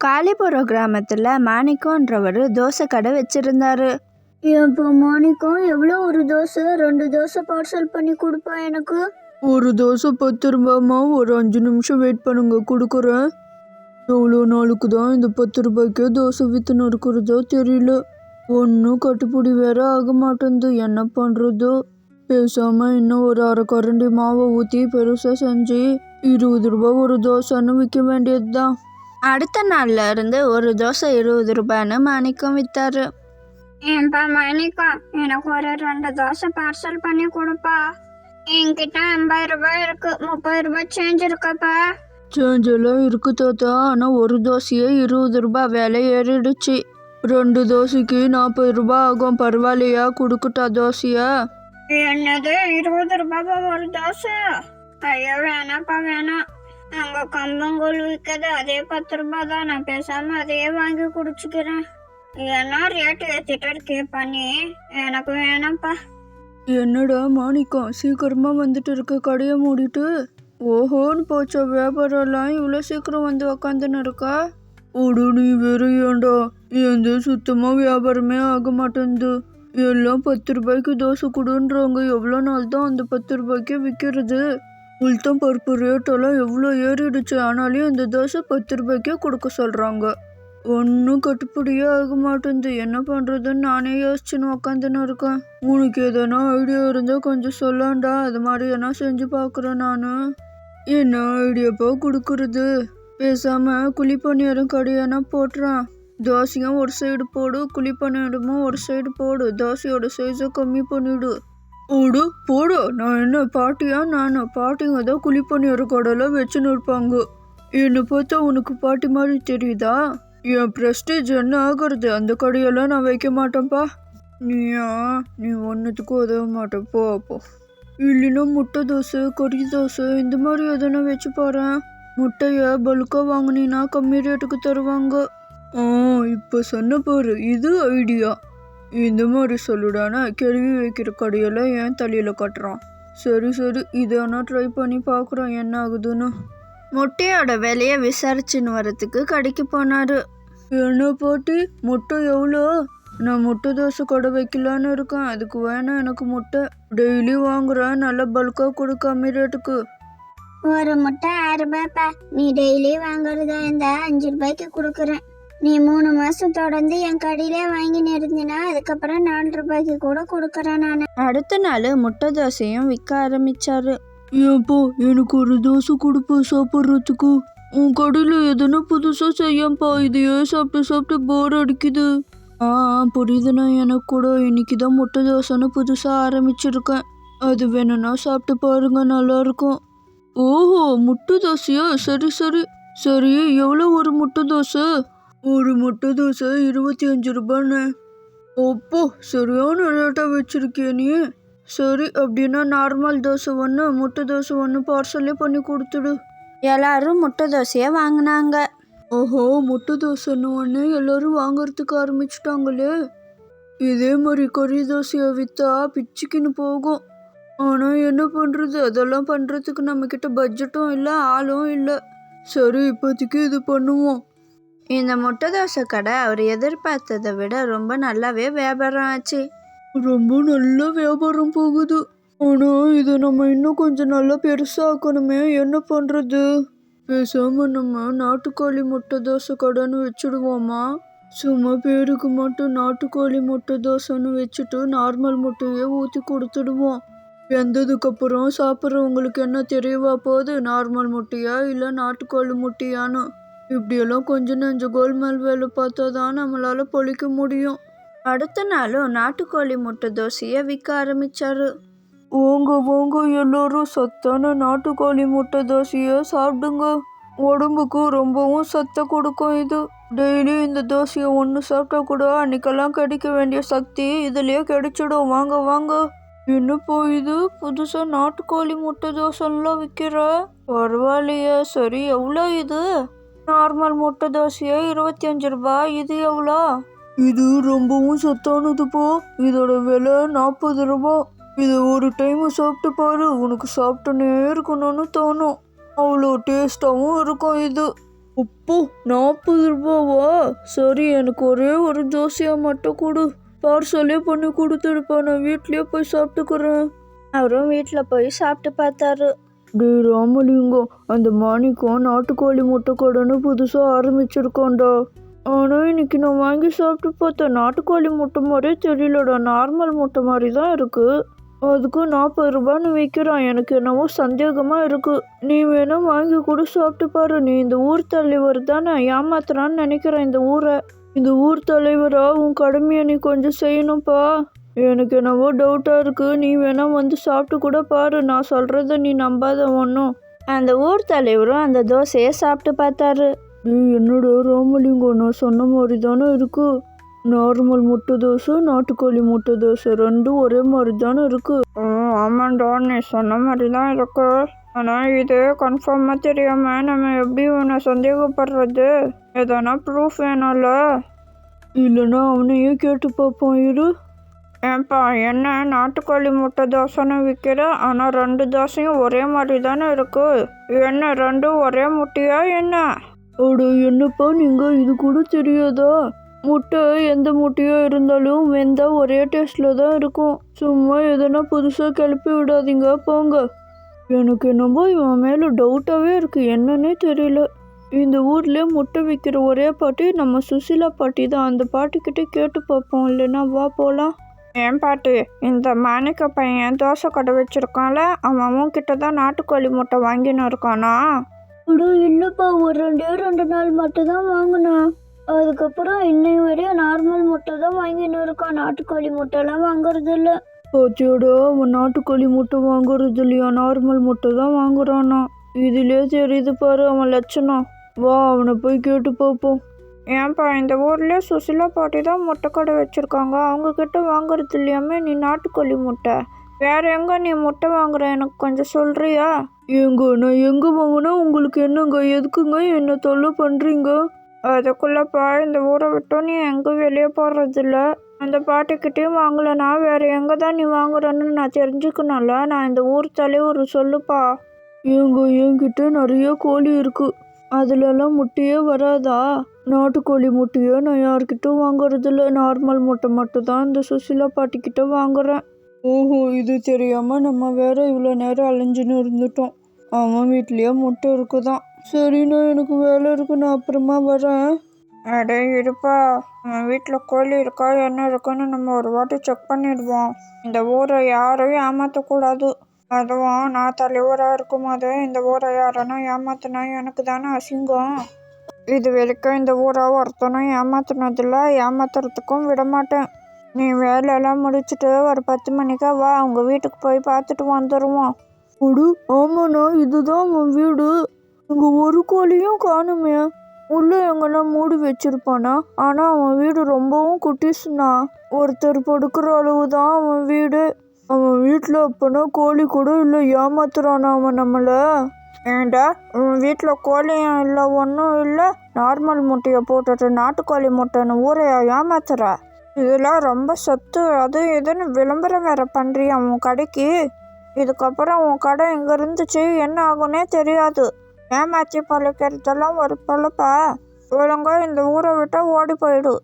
காளிபுரம் கிராமத்தில் மாணிக்கன்றவர் தோசை கடை வச்சுருந்தாரு. இப்போ மாணிக்கம் எவ்வளோ ஒரு தோசை? ரெண்டு தோசை பார்சல் பண்ணி கொடுப்பா எனக்கு. ஒரு தோசை பத்து ரூபாய்மா ஒரு அஞ்சு நிமிஷம் வெயிட் பண்ணுங்க கொடுக்குறேன். எவ்வளோ நாளுக்கு தான் இந்த பத்து ரூபாய்க்கே தோசை வித்துன்னு இருக்கிறதோ தெரியல. ஒன்றும் கட்டுப்படி வேற ஆக மாட்டேங்குது என்ன பண்ணுறதோ பேசாமல் இன்னும் ஒரு அரை கரண்டி மாவை ஊற்றி பெருசாக செஞ்சு இருபது ரூபா ஒரு தோசைன்னு விற்க வேண்டியது தான் அடுத்த நாள்ல இருந்து ஒரு தோசை இருபது ரூபான்னு மாணிக்கம் வித்தாரு. ஏன்பா மாணிக்கம் எனக்கு ஒரு ரெண்டு தோசை பார்சல் பண்ணி கொடுப்பா. என்கிட்ட ஐம்பது ரூபாய் இருக்கு முப்பது ரூபாய் சேஞ்ச் இருக்கப்பா. சேஞ்ச் எல்லாம் இருக்கு தாத்தா ஆனால் ஒரு தோசையே இருபது ரூபாய் விலை ஏறிடுச்சு. ரெண்டு தோசைக்கு நாற்பது ரூபாய் ஆகும் பரவாயில்லையா கொடுக்கட்டா தோசையா? என்னது இருபது ரூபாய் ஒரு தோசை? ஐயோ வேணாப்பா வேணாம். அங்க கம்பங்கூழ் விற்கிறது அதே பத்து ரூபாய் தான். நான் பேசாம அதையே வாங்கி குடிச்சுக்கிறேன். என்ன ரேட்டு ஏத்திட்டு இருக்கேப்பா பண்ணி எனக்கு வேணாம்ப்பா. என்னடா மாணிக்கம் சீக்கிரமா வந்துட்டு இருக்க கடையை மூடிட்டு. ஓஹோன்னு போச்ச வியாபாரம்லாம் இவ்வளோ சீக்கிரம் வந்து உக்காந்துன்னு இருக்கா? ஓடு நீ வேற ஏன்டா? எந்த சுத்தமாக வியாபாரமே ஆக மாட்டேங்குது எல்லாம் பத்து ரூபாய்க்கு தோசை கொடுன்றவங்க எவ்வளோ நாள் தான் அந்த பத்து ரூபாய்க்கு விற்கிறது? உளுத்தம் பருப்பு ரேட்டெல்லாம் எவ்வளோ ஏறிடுச்சு? ஆனாலும் இந்த தோசை பத்து ரூபாய்க்கே கொடுக்க சொல்கிறாங்க ஒன்றும் கட்டுப்படியே ஆக மாட்டேங்குது. என்ன பண்ணுறதுன்னு நானே யோசிச்சுன்னு உக்காந்துன்னு இருக்கேன். உனக்கு எதனா ஐடியா இருந்தால் கொஞ்சம் சொல்லாண்டா. அது மாதிரி என்ன செஞ்சு பார்க்குறேன் நான். என்ன ஐடியாப்பா கொடுக்குறது? பேசாமல் குழிப்பணியாரம் கடையானா போட்டுறான். தோசையும் ஒரு சைடு போடு. குழிப்பணியாரமும் ஒரு சைடு போடு. தோசையோட சைஸை கம்மி பண்ணிவிடு ஓடு போடு. நான் என்ன பாட்டியா? நான் பாட்டிங்க தான் குழிப்பணியார கடையில் வச்சுன்னு இருப்பாங்க. என்னை பார்த்தா உனக்கு பாட்டி மாதிரி தெரியுதா? என் ப்ரெஸ்டீஜ் என்ன ஆகுறது? அந்த கடையெல்லாம் நான் வைக்க மாட்டேன்ப்பா. நீயா? நீ ஒன்றுத்துக்கும் உதவ மாட்டேன் போ அப்போ இல்லைன்னா முட்டை தோசை கறி தோசை இந்த மாதிரி எதனா வச்சு பாரு முட்டையை பல்காக வாங்கினீன்னா கம்மி ரேட்டுக்கு தருவாங்க. ஆ இப்போ சொன்ன பாரு இது ஐடியா இந்த மாதிரி சொல்லுடானா கேள்வி வைக்கிற கடையெல்லாம் ஏன் தலையில் கட்டுறான்? சரி சரி இதை நான் ட்ரை பண்ணி பார்க்குறேன் என்ன ஆகுதுன்னு. முட்டையோட விலையை விசாரிச்சுன்னு வரத்துக்கு கடைக்கு போனாரு. என்ன பாட்டி முட்டை எவ்வளோ? நான் முட்டை தோசை கடை வைக்கலான்னு இருக்கேன் அதுக்கு வேணாம் எனக்கு முட்டை. டெய்லி வாங்குறேன் நல்லா பல்காக கொடு கம்மி ரேட்டுக்கு. ஒரு முட்டை ஆறு ரூபாய்ப்பா. நீ டெய்லி வாங்குறதா இருந்தா அஞ்சு ரூபாய்க்கு கொடுக்குறேன். நீ மூணு மாசம் தொடர்ந்து என் கடையிலே வாங்கின்னு இருந்தீன்னா அதுக்கப்புறம் நாலு ரூபாய்க்கு கூட கொடுக்குறேன் நான். அடுத்த நாள் முட்டை தோசையும் விற்க ஆரம்பிச்சாரு. ஏன்ப்பா எனக்கு ஒரு தோசை கொடுப்பா சாப்பிட்றதுக்கு. உன் கடையில் எதுனா புதுசாக செய்யப்பா இதையே சாப்பிட்டு சாப்பிட்டு போர் அடிக்குது. ஆ புரியுதுண்ணா எனக்கு கூட இன்னைக்கு தான் முட்டை தோசைன்னு புதுசாக ஆரம்பிச்சிருக்கேன். அது வேணும்னா சாப்பிட்டு பாருங்க நல்லாயிருக்கும். ஓஹோ முட்டை தோசையா? சரி சரி. சரி எவ்வளோ ஒரு முட்டை தோசை? ஒரு முட்டை தோசை இருபத்தி அஞ்சு ரூபாண்ணே. ஓப்போ சரியான ரேட்டாக வச்சிருக்கிய நீ. சரி அப்படின்னா நார்மல் தோசை ஒன்று முட்டை தோசை ஒன்று பார்சலே பண்ணி கொடுத்துடு. எல்லாரும் முட்டை தோசையை வாங்கினாங்க. ஓஹோ முட்டை தோசைன்னு ஒன்று எல்லாரும் வாங்குறதுக்கு ஆரம்பிச்சிட்டாங்களே. இதே மாதிரி கறி தோசையை விற்றா பிச்சுக்கின்னு போகும். ஆனால் என்ன பண்ணுறது அதெல்லாம் பண்ணுறதுக்கு நம்மக்கிட்ட பட்ஜெட்டும் இல்லை ஆளும் இல்லை. சரி இப்போதைக்கு இது பண்ணுவோம். இந்த முட்டை தோசை கடை அவர் எதிர்பார்த்ததை விட ரொம்ப நல்லாவே வியாபாரம் ஆச்சு. ரொம்ப நல்ல வியாபாரம் போகுது. ஆனால் இதை நம்ம இன்னும் கொஞ்சம் நல்லா பெருசாக்கணுமே. என்ன பண்ணுறது பேசாமல் நம்ம நாட்டுக்கோழி முட்டை தோசை கடைன்னு வச்சுடுவோமா? சும்மா பேருக்கு மட்டும் நாட்டுக்கோழி முட்டை தோசைன்னு வச்சுட்டு நார்மல் முட்டையே ஊற்றி கொடுத்துடுவோம். வெந்ததுக்கப்புறம் சாப்பிட்றவங்களுக்கு என்ன தெரியவா போகுது? நார்மல் முட்டையா இல்லை நாட்டுக்கோழி முட்டையான்னு. இப்படியெல்லாம் கொஞ்சம் நெஞ்ச கோல்மால் வேலை பார்த்தா தான் நம்மளால் பொழிக்க முடியும். அடுத்த நாளும் நாட்டுக்கோழி முட்டை தோசையை விற்க ஆரம்பிச்சாரு. ஓங்க ஓங்க எல்லோரும் சத்தான நாட்டுக்கோழி முட்டை தோசையை சாப்பிடுங்க. உடம்புக்கு ரொம்பவும் சத்தை கொடுக்கும் இது. டெய்லி இந்த தோசையை ஒன்று சாப்பிட்டா கூட அன்னைக்கெல்லாம் கிடைக்க வேண்டிய சக்தி இதுலேயே கிடைச்சிடும். வாங்க வாங்க. என்னப்போ இது? புதுசாக நாட்டுக்கோழி முட்டை தோசைலாம் விற்கிற? பரவாயில்லையே. சரி எவ்வளோ இது? நார்மல் முட்டை தோசையே இருபத்தி அஞ்சு ரூபாய். இது எவ்வளோ? இது ரொம்பவும் சத்தானது போ. இதோட விலை நாற்பது ரூபாய் இதை ஒரு டைம் சாப்பிட்டு பாரு. உனக்கு சாப்பிட்டுனே இருக்கணும்னு தோணும். அவ்வளோ டேஸ்டாகவும் இருக்கும் இது. உப்பு நாற்பது ரூபாவா? சரி எனக்கு ஒரே ஒரு தோசையா மட்டும் கொடு. பார்சலே பண்ணி கொடுத்துருப்பா நான் வீட்லயே போய் சாப்பிட்டுக்கிறேன். அவரும் வீட்டில் போய் சாப்பிட்டு பார்த்தாரு. டே ராமலிங்கம் அந்த மாணிக்கம் நாட்டுக்கோழி முட்டை கடைன்னு புதுசாக ஆரம்பிச்சிருக்கோண்டா ஆனால் இன்னைக்கு நான் வாங்கி சாப்பிட்டு பார்த்தேன் நாட்டுக்கோழி முட்டை மாதிரியே தெரியலடா. நார்மல் முட்டை மாதிரி தான் இருக்குது அதுக்கு நாற்பது ரூபான்னு விற்கிறான் எனக்கு என்னவோ சந்தேகமாக இருக்குது நீ வேணால் வாங்கி கூட சாப்பிட்டு பாரு. நீ இந்த ஊர் தலைவர் தானே ஏமாத்துறான்னு நினைக்கிறேன் இந்த ஊரை. இந்த ஊர் தலைவரா உன் கடமையை நீ கொஞ்சம் செய்யணும்ப்பா எனக்கு என்னவோ டவுட்டாக இருக்குது நீ வேணால் வந்து சாப்பிட்டு கூட பாரு. நான் சொல்கிறத நீ நம்பாத ஒன்றும் அந்த ஊர் தலைவரும் அந்த தோசையை சாப்பிட்டு பார்த்தாரு. நீ என்னடா ராமலிங்கம்? நான் சொன்ன மாதிரி தானே இருக்கு. நார்மல் முட்டை தோசை நாட்டுக்கோழி முட்டை தோசை ரெண்டும் ஒரே மாதிரி தானே இருக்கு. ஆமாண்டா. நீ சொன்ன மாதிரி தான் இருக்கு. ஆனால் இது கன்ஃபார்மாக தெரியாம நம்ம எப்படி உன்னை சந்தேகப்படுறது? எதனா ப்ரூஃப் வேணும்ல? இல்லைன்னா அவனையும் கேட்டு பார்ப்போம் இரு. ஏன்பா என்ன நாட்டுக்கோழி முட்டை தோசைன்னு விற்கிற ஆனால் ரெண்டு தோசையும் ஒரே மாதிரி தானே இருக்கு. என்ன ரெண்டும் ஒரே முட்டையா என்ன? அடு என்னப்பா நீங்கள் இது கூட தெரியாதா? முட்டை எந்த முட்டையாக இருந்தாலும் வெந்தா ஒரே டேஸ்டில் தான் இருக்கும். சும்மா எதனா புதுசாக கிளப்பி விடாதீங்க போங்க. எனக்கு என்னமோ இவன் மேலே டவுட்டாகவே இருக்குது என்னன்னே தெரியல. இந்த ஊர்லேயே முட்டை விற்கிற ஒரே பாட்டி நம்ம சுசிலா பாட்டி தான். அந்த பாட்டிக்கிட்டே கேட்டு பார்ப்போம். இல்லைன்னா வா போகலாம் ஏன் பாட்டி? இந்த மாணிக்க பையன் தோசை கடை வச்சிருக்கான்ல அவன் கிட்ட தான் நாட்டுக்கோழி முட்டை வாங்கின்னு இருக்கானா? அடோ இல்லைப்பா ஒரு ரெண்டே ரெண்டு நாள் மட்டும் தான் வாங்கினேன் அதுக்கப்புறம் இன்னை வரையும் நார்மல் முட்டை தான் வாங்கின்னு இருக்கான் நாட்டுக்கோழி முட்டைலாம் வாங்குறது இல்லை அவன் நாட்டுக்கோழி முட்டை வாங்குறது இல்லையா நார்மல் முட்டை தான் வாங்குறானா. இதுலயே தெரியுது பாரு அவன் லட்சணம். வா அவனை போய் கேட்டு பார்ப்போம். ஏன்பா இந்த ஊர்ல சுசிலா பாட்டி தான் முட்டை கடை வச்சிருக்காங்க. அவங்க கிட்ட வாங்குறது இல்லையாமே நீ நாட்டுக்கோழி முட்டை. வேற எங்க நீ முட்டை வாங்குற? எனக்கு கொஞ்சம் சொல்றியா? ஏங்க நான் எங்க வாங்கினா உங்களுக்கு என்னங்க? எதுக்குங்க என்ன தொல்லை பண்றீங்க? அதுக்குள்ளப்பா இந்த ஊரை விட்டு நீ எங்க வெளியே போடுறதில்ல அந்த பாட்டிக்கிட்டேயும் வாங்கலனா வேற எங்க தான் நீ வாங்குறன்னு நான் தெரிஞ்சுக்கணும்ல. நான் இந்த ஊர் தலைவர் சொல்லுப்பா. ஏங்க என்கிட்ட நிறைய கோழி இருக்கு. அதுலலாம் முட்டையே வராதா? நாட்டுக்கோழி முட்டையை நான் யார்கிட்ட வாங்குறதில்ல. நார்மல் முட்டை மட்டும் தான் இந்த சுசிலா பாட்டிக்கிட்ட வாங்குறேன். ஓஹோ இது தெரியாம நம்ம வேற இவ்வளோ நேரம் அலைஞ்சுன்னு இருந்துட்டோம். அவன் வீட்லேயே முட்டை இருக்குதான். சரிண்ணா எனக்கு வேலை இருக்கு. நான் அப்புறமா வரேன். அடே இருப்பா. நம்ம வீட்டில் கோழி இருக்கா? என்ன இருக்குன்னு நம்ம ஒரு வாட்டி செக் பண்ணிடுவோம். இந்த ஊரை யாரையும் ஏமாற்றக்கூடாது அதுவும் நான் தலைவராக இருக்கும்போது இந்த ஊரை யாரனா ஏமாத்தினா எனக்கு தானே அசிங்கம்? இது வரைக்கும் இந்த ஊரை ஒருத்தனும் ஏமாத்தினதில்ல ஏமாத்துறதுக்கும் விட மாட்டேன் நீ வேலையெல்லாம் முடிச்சுட்டு ஒரு பத்து மணிக்கா வா அவங்க வீட்டுக்கு போய் பார்த்துட்டு வந்துடுவோம் அடு ஆமாண்ணா இதுதான் உன் வீடு. இங்கே ஒரு கோழியும் காணுமே. உள்ள எங்கன்னா மூடி வச்சிருப்பானா? ஆனா அவன் வீடு ரொம்பவும் குட்டிஸ்னா ஒருத்தர் படுக்கிற அளவு தான் அவன் வீடு. அவன் வீட்டில் அப்போனா கோழி கூட இல்லை ஏமாத்துறானா அவன் நம்மள? ஏண்டா உன் வீட்டில் கோழியும் இல்லை ஒன்றும் இல்லை. நார்மல் முட்டையை போட்டுட்டு நாட்டுக்கோழி முட்டைன்னு ஊரையா ஏமாத்துற? இதெல்லாம் ரொம்ப சத்து அது இதுன்னு விளம்பரம் வேற பண்ணுறியா உன் கடைக்கு? இதுக்கப்புறம் உன் கடை எங்கே இருந்துச்சு என்ன ஆகும்னே தெரியாது. ஏமாற்றி பழக்கிறதெல்லாம் ஒரு பொழப்பா? ஒழுங்கா இந்த ஊரை விட்டால் ஓடி போயிடு.